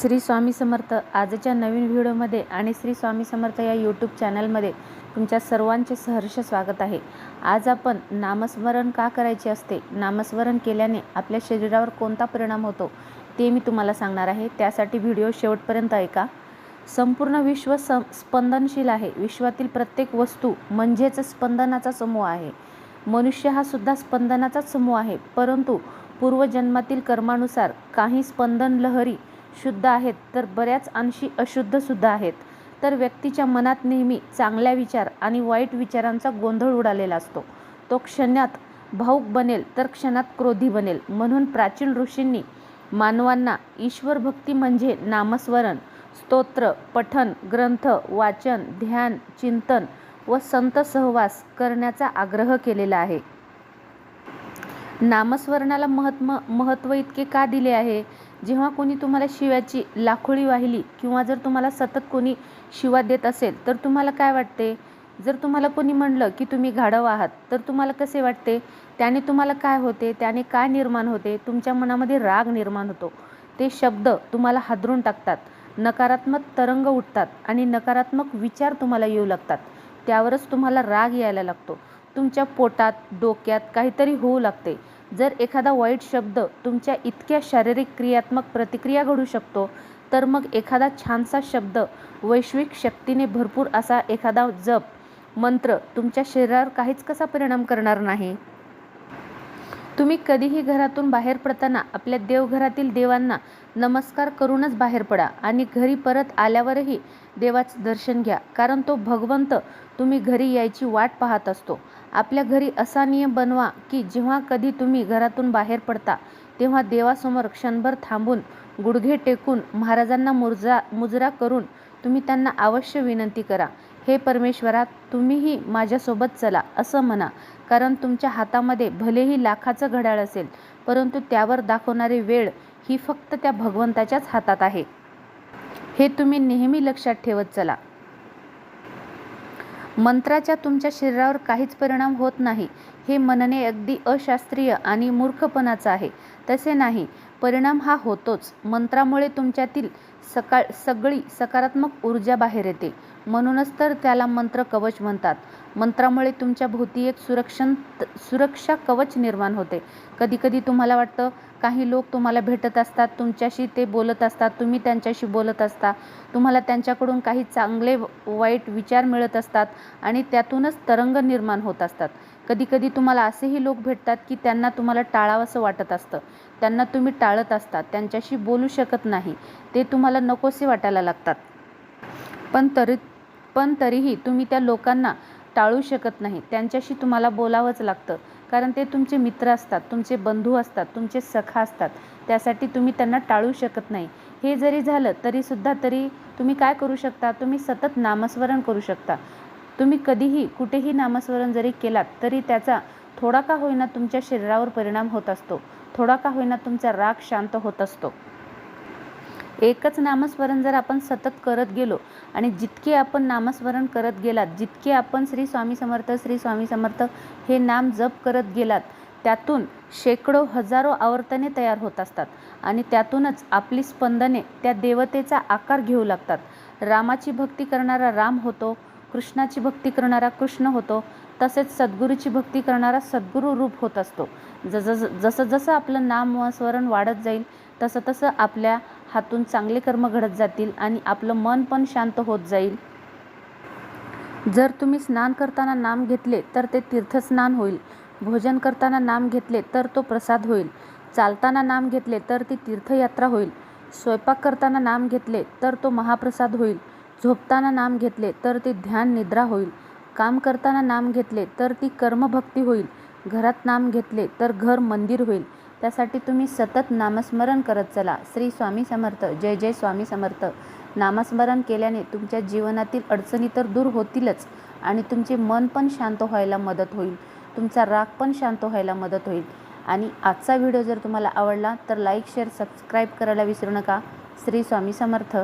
श्री स्वामी समर्थ आजच्या नवीन व्हिडिओमध्ये आणि श्री स्वामी समर्थ या यूट्यूब चॅनलमध्ये तुमच्या सर्वांचे सहर्ष स्वागत आहे. आज आपण नामस्मरण का करायचे असते? नामस्मरण केल्याने आपल्या शरीरावर कोणता परिणाम होतो? ते मी तुम्हाला सांगणार आहे. त्यासाठी व्हिडिओ शेवटपर्यंत ऐका. संपूर्ण विश्व सं स्पंदनशील आहे. विश्वातील प्रत्येक वस्तू म्हणजेच स्पंदनाचा समूह आहे. मनुष्य हा सुद्धा स्पंदनाचाच समूह आहे. परंतु पूर्वजन्मातील कर्मानुसार काही स्पंदन लहरी शुद्ध आहेत तर बऱ्याच अंशी अशुद्धसुद्धा आहेत. तर व्यक्तीच्या मनात नेहमी चांगल्या विचार आणि वाईट विचारांचा गोंधळ उडालेला असतो. तो क्षणात भाऊक बनेल तर क्षणात क्रोधी बनेल. म्हणून प्राचीन ऋषींनी मानवांना ईश्वर भक्ती म्हणजे नामस्मरण स्तोत्र पठन ग्रंथ वाचन ध्यान चिंतन व संत सहवास करण्याचा आग्रह केलेला आहे. नामस्मरणाला महत्म महत्त्व इतके का दिले आहे? जेव्हा कोणी तुम्हाला शिव्याची लाखोळी वाहिली किंवा जर तुम्हाला सतत कोणी शिवा देत असेल तर तुम्हाला काय वाटते? जर तुम्हाला कोणी म्हणलं की तुम्ही घाडव आहात तर तुम्हाला कसे वाटते? त्याने तुम्हाला काय होते? त्याने काय निर्माण होते? तुमच्या मनामध्ये राग निर्माण होतो. ते शब्द तुम्हाला हादरून टाकतात. नकारात्मक तरंग उठतात आणि नकारात्मक विचार तुम्हाला येऊ लागतात. त्यावरच तुम्हाला राग यायला लागतो. तुमच्या पोटात डोक्यात काहीतरी होऊ लागते. जर एखादा वाईट शब्द तुमच्या इतक्या शारीरिक क्रियात्मक प्रतिक्रिया घडू शकतो तर मग एखादा छानसा शब्द वैश्विक शक्तीने भरपूर असा एखादा जप मंत्र तुमच्या शरीरावर काहीच कसा परिणाम करणार नाही? तुम्ही कधीही घरातून बाहेर पडताना आपल्या देवघरातील देवांना नमस्कार करूनच बाहेर पडा आणि घरी परत आल्यावरही देवाचं दर्शन घ्या. कारण तो भगवंत तुम्ही घरी यायची वाट पाहत असतो. आपल्या घरी असा नियम बनवा की जेव्हा कधी तुम्ही घरातून बाहेर पडता तेव्हा देवासमोर क्षणभर थांबून गुडघे टेकून महाराजांना मुरजा मुजरा करून तुम्ही त्यांना अवश्य विनंती करा. हे परमेश्वरा तुम्हीही माझ्यासोबत चला असं म्हणा. कारण तुमच्या हातामध्ये भलेही लाखाचं घड्याळ असेल परंतु त्यावर दाखवणारी वेळ ही फक्त त्या भगवंताच्याच हातात आहे. हे तुम्ही नेहमी लक्षात ठेवत चला. मंत्राच्या तुमच्या शरीरावर काहीच परिणाम होत नाही हे म्हणणे अगदी अशास्त्रीय आणि मूर्खपणाचं आहे. तसे नाही परिणाम हा होतोच. मंत्रामुळे तुमच्यातील सकाळ सगळी सकारात्मक ऊर्जा बाहेर येते. म्हणूनच तर त्याला मंत्र कवच म्हणतात. मंत्रामुळे तुमच्या भोवती एक सुरक्षण सुरक्षा कवच निर्माण होते. कधीकधी तुम्हाला वाटतं काही लोक तुम्हाला भेटत असतात तुमच्याशी ते बोलत असतात तुम्ही त्यांच्याशी बोलत असता तुम्हाला त्यांच्याकडून काही चांगले वाईट विचार मिळत असतात आणि त्यातूनच तरंग निर्माण होत असतात. कधीकधी तुम्हाला असेही लोक भेटतात की त्यांना तुम्हाला टाळावंसं वाटत असतं. त्यांना तुम्ही टाळत असता त्यांच्याशी बोलू शकत नाही. ते तुम्हाला नकोसे वाटायला लागतात. पण तरी पण तरीही तुम्ही त्या लोकांना टाळू शकत नाही. त्यांच्याशी तुम्हाला बोलावंच लागतं. कारण ते तुमचे मित्र असतात तुमचे बंधू असतात तुमचे सखा असतात. त्यासाठी तुम्ही त्यांना टाळू शकत नाही. हे जरी झालं तरीसुद्धा तरी तुम्ही काय करू शकता? तुम्ही सतत नामस्मरण करू शकता. तुम्ही कधीही कुठेही नामस्मरण जरी केलात तरी त्याचा थोडा का होईना तुमच्या शरीरावर परिणाम होत असतो. थोडा का होईना तुमचा राग शांत होत असतो. एकच नामस्मरण जर आपण सतत करत गेलो आणि जितके आपण नामस्मरण करत गेलात जितके आपण श्री स्वामी समर्थ श्री स्वामी समर्थ हे नाम जप करत गेलात त्यातून शेकडो हजारो आवर्तने तयार होत असतात आणि त्यातूनच आपली स्पंदने त्या देवतेचा आकार घेऊ लागतात. रामाची भक्ती करणारा राम होतो कृष्णाची भक्ती करणारा कृष्ण होतो तसेच सद्गुरूची भक्ती करणारा सद्गुरू रूप होत असतो. जसं जसं जसं आपलं नाम स्मरण वाढत जाईल तसं तसं आपल्या हातून चांगले कर्म घडत जातील आणि आपलं मन पण शांत होत जाईल. जर तुम्ही स्नान करताना नाम घेतले तर ते तीर्थस्नान होईल. भोजन करताना नाम घेतले तर तो प्रसाद होईल. चालताना नाम घेतले तर ती तीर्थयात्रा होईल. स्वयंपाक करताना नाम घेतले तर तो महाप्रसाद होईल. झोपताना नाम घेतले तर ते ध्यान निद्रा होईल. काम करताना नाम घेतले तर ती कर्मभक्ती होईल. घरात नाम घेतले तर घर मंदिर होईल. त्यासाठी तुम्ही सतत नामस्मरण करत चला. श्री स्वामी समर्थ. जय जय स्वामी समर्थ. नामस्मरण केल्याने तुमच्या जीवनातील अडचणी तर दूर होतीलच आणि तुमचे मन पण शांत व्हायला मदत होईल. तुमचा राग पण शांत व्हायला मदत होईल. आणि आजचा व्हिडिओ जर तुम्हाला आवडला तर लाईक शेअर सबस्क्राईब करायला विसरू नका. श्री स्वामी समर्थ.